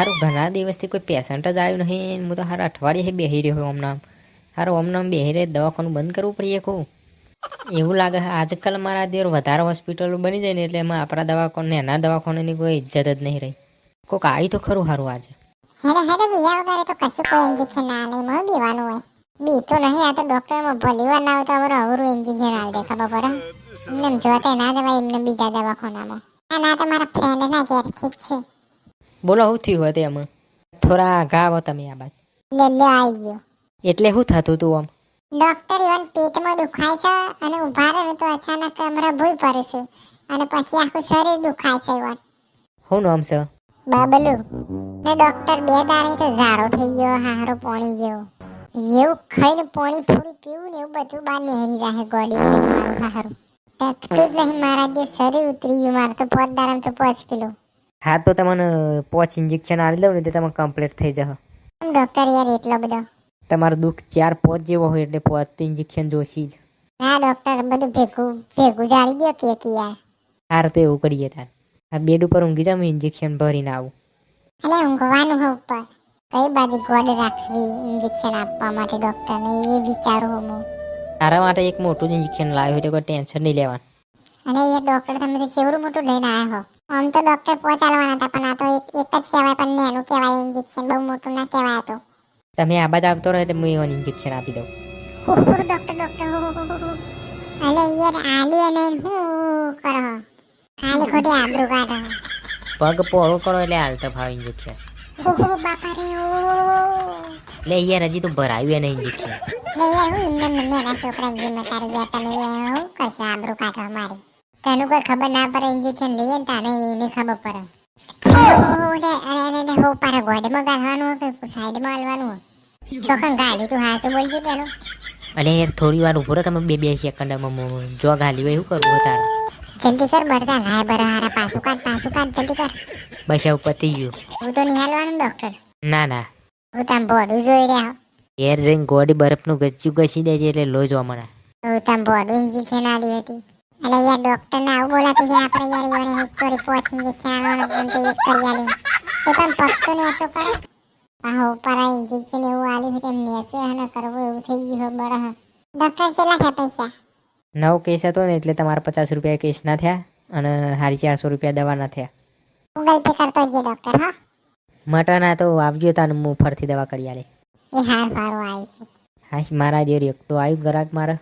હારું, ઘણા દિવસથી કોઈ પેશન્ટ જ આવ્યું નહીં. હું તો હારા અઠવાડિયે બેસી રહ્યો હમણાં. હારું, હમણાં બેસી રહે દવાખાનું બંધ કરવું પડીએ કહું એવું લાગે આજકાલ મારા દેર વધારે હોસ્પિટલો બની જાય ને એટલે એમાં આપણા દવાખાને, એના દવાખાનાની કોઈ ઇજ્જત જ નહીં રહી. કોક આવી તો ખરું સારું આજે. હેડો હેડો બીયા વગર કોઈ ઇન્જેક્શન ના તો નહીં, આ તો ડોક્ટરમાં ભલી ના આવે બીજા મારા ફ્રેન્ડ ના ઘેરથી જ છે. બોલો શું થયું હતું એમાં? થોડા ગાવ તમે આ બાજુ. આવી ગયો. એટલે શું થતું તું આમ? ડોક્ટર ઇવન પેટમાં દુખાય છે અને ઊભા રહે તો અચાનક કમરા ભૂઈ પડે છે. અને પછી આખું શરીર દુખાય છે ઇવન શું નામ છે? બબલું. ને ડોક્ટર બે દાડે તો ઝાડો થઈ ગયો હારો પોણી ગયો એવું ખાઈને પોણી થોડું પીવું ને એવું બધું બહાર નહેરી રહે ગોડી થઈને મારું હારું ટકતું જ નહીં મારા જે શરીર ઉતરી ગયું મારે તો પોત દાડમ તો પાંચ કિલો. હા તો તમને પોચ ઇન્જેક્શન આપી દઉં ને તો તમે કમ્પ્લીટ થઈ જશો. ડોક્ટર યાર એટલો બધો? તમારો દુઃખ ચાર પોચ જેવો હોય એટલે પોચ તો ઇન્જેક્શન જોશી જ. ના ડોક્ટર બધું ભેગું ભેગું જાળી દો કેક યાર. હાર તો એવું કરીએ તાર. આ બેડ ઉપર ઊંઘી જાઉં ઇન્જેક્શન ભરીને આવું. એટલે ઊંઘવાનું હોય ઉપર. કઈ બાજુ ગોડ રાખવી ઇન્જેક્શન આપવા માટે ડોક્ટરને એ વિચારું હું. તારા માટે એક મોટું ઇન્જેક્શન લાવ્યું એટલે કોઈ ટેન્શન નહીં લેવાનું. અને એ ડોક્ટર તમે તો કેવડું મોટું લઈને આવ્યા હો. આમ તો ડોક્ટર પહોંચાડવાના હતા પણ આ તો એક એક જ કહેવાય પણ નેનું કહેવાય ઇન્જેક્શન બહુ મોટું ના કહેવાય તો. તમે આ બાજુ આવતો રહે તો હું એવું ઇન્જેક્શન આપી દઉં. હો, ડોક્ટર ડોક્ટર. અલે યાર આલી અને હું કરો? ખાલી ખોટી આબરૂ કાઢો. પગ પોળો કરો એટલે હાલતો ભાવ ઇન્જેક્શન હો, હો, બાપા રે ઓ એટલે યાર હજી તો ભરાયું એને ઇન્જેક્શન લે યાર હું એમને મને ના છોકરા જીમ તારી ગયા તમે એ હું કરશો આબરૂ કાઢો મારી? તને કોઈ ખબર ના પડે ઇન્જેક્શન લઈએ ને તાને એને ખબર પડે. ઓલે અરે, અરે, અરે, હો, પારા ગોડમાં ગાળવાનું કે સાઈડમાં હાલવાનું ચોખન ગાળી તું હાચું બોલજે પેલો. અરે યાર થોડી વાર ઊભો રહો તમે બે બે સેકન્ડમાં જો ગાલી હોય શું કરવું તારે? જલ્દી કર બરતા લાય બર હારા પાછું કાઢ પાછું કાઢ જલ્દી કર. બસ આવું પતી ગયું. હું તો નિહાલવાનું ડોક્ટર ના ના હું તામ બોડું જોઈ રહ્યા. યાર જઈને ગોડી બરફનું ગચ્યું ઘસી દેજે એટલે લો જોવા મળે હું તામ બોડું ઇન્જેક્શન આલી હતી. અલે યાર ડોક્ટર ને આવું બોલાતું છે આપણે યાર યોને તોડી પોચ ઇન્જેક્શન આલવાનું પણ તે એક કરી એ પણ પક્કો ને એચો કરે આહો ઉપર આ ઇન્જેક્શન એવું આલ્યું છે તેમ નેસો હને કરવો એવું થઈ ગયું હે બરા. ડોક્ટર કેટલા થયા પૈસા? નવો કેસ હતો ને એટલે તમારા પચાસ રૂપિયા કેસ ના થયા અને હારી ચારસો રૂપિયા દવા ના થયા. ગૂગલ પે કરતો જઈએ ડોક્ટર હા. મટન આ તો આવજો તાને હું ફરથી દવા કરી આલે. એ હાર સારું આવીશું હા મારા દેર એક તો આવ્યું ગરાક મારા.